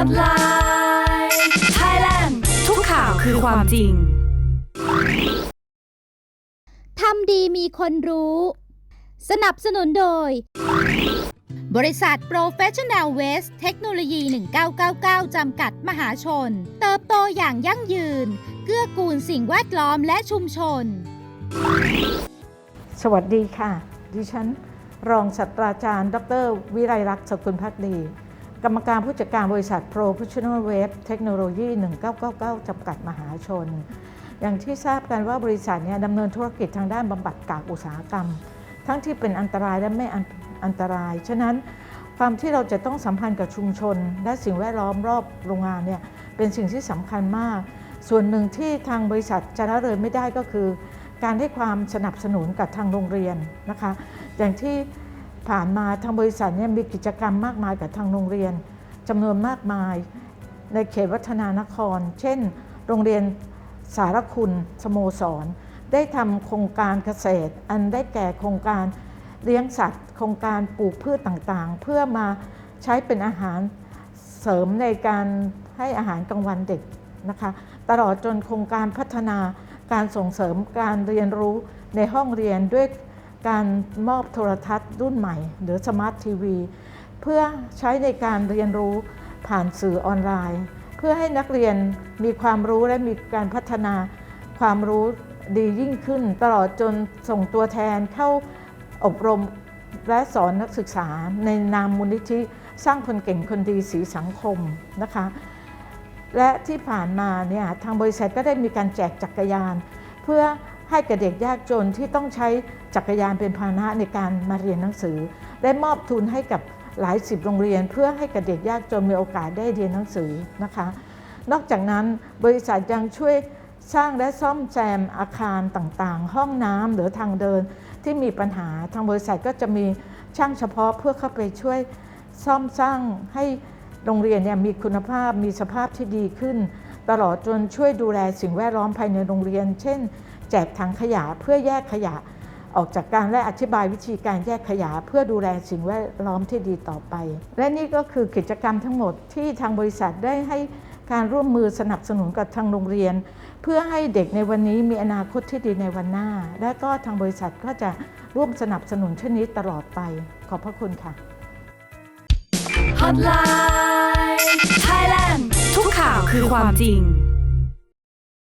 Hotline Thailand ทุกข่าวคือความจริง ทำดีมีคนรู้ สนับสนุนโดย บริษัท Professional Waste เทคโนโลยี 1999 จำกัดมหาชน เติบโตอย่างยั่งยืน เกื้อกูลสิ่งแวดล้อมและชุมชน สวัสดีค่ะ ดิฉัน รองศาสตราจารย์ ดร วิไลรักษ์สกุลพักดี กรรมการผู้จัดการบริษัท Professional Web Technology 1999 จำกัดมหาชน อย่างที่ทราบกันว่าบริษัทเนี่ยดำเนินธุรกิจทางด้านบำบัดกากอุตสาหกรรม ทั้งที่เป็นอันตรายและไม่อันตราย ฉะนั้นความที่เราจะต้องสัมพันธ์กับชุมชน และสิ่งแวดล้อมรอบโรงงานเนี่ยเป็นสิ่งที่สำคัญมาก ส่วนหนึ่งที่ทางบริษัทจะละเลยไม่ได้ก็คือ การให้ความสนับสนุนกับทางโรงเรียนนะคะ อย่างที่ ผ่านมาทางบริษัทเนี่ยมีกิจกรรมมากมายกับทางโรงเรียนจำนวนมากมาย ในเขตวัฒนานคร เช่น โรงเรียนสารคุณสโมสร ได้ทำโครงการเกษตร อันได้แก่โครงการเลี้ยงสัตว์ โครงการปลูกพืชต่างๆ เพื่อมาใช้เป็นอาหารเสริมในการให้อาหารกลางวันเด็กนะคะตลอดจนโครงการพัฒนาการส่งเสริมการเรียนรู้ในห้องเรียนด้วย การมอบโทรทัศน์รุ่นใหม่ หรือสมาร์ททีวีเพื่อใช้ในการเรียนรู้ผ่านสื่อออนไลน์ เพื่อให้นักเรียนมีความรู้และมีการพัฒนาความรู้ดียิ่งขึ้น ตลอดจนส่งตัวแทนเข้าอบรมและสอนนักศึกษาในนามมูลนิธิสร้างคนเก่งคนดีสีสังคมนะคะ และที่ผ่านมาเนี่ยทางบริษัทก็ได้มีการแจกจักรยาน เพื่อ ให้กับเด็กยากจนที่ต้องใช้จักรยานเป็นพาหนะในการมาเรียนหนังสือ ได้มอบทุนให้กับหลายสิบโรงเรียน เพื่อให้กับเด็กยากจนมีโอกาสได้เรียนหนังสือนะคะ นอกจากนั้นบริษัทยังช่วยสร้างและซ่อมแซมอาคารต่างๆ ห้องน้ำหรือทางเดินที่มีปัญหาทางบริษัทก็จะมีช่างเฉพาะเพื่อเข้าไปช่วยซ่อมสร้างให้โรงเรียนเนี่ยมีคุณภาพมีสภาพที่ดีขึ้น ตลอดจนช่วยดูแลสิ่งแวดล้อมภายในโรงเรียน เช่น แจกถังขยะเพื่อแยกขยะออกจากการและอธิบายวิธีการแยกขยะเพื่อดูแลสิ่งแวดล้อมที่ดีต่อไป และนี่ก็คือกิจกรรมทั้งหมดที่ทางบริษัทได้ให้การร่วมมือสนับสนุนกับทางโรงเรียน เพื่อให้เด็กในวันนี้มีอนาคตที่ดีในวันหน้า และก็ทางบริษัทก็จะร่วมสนับสนุนเช่นนี้ตลอดไป ขอบพระคุณค่ะ Hotline Thailand ทุกข่าวคือความจริง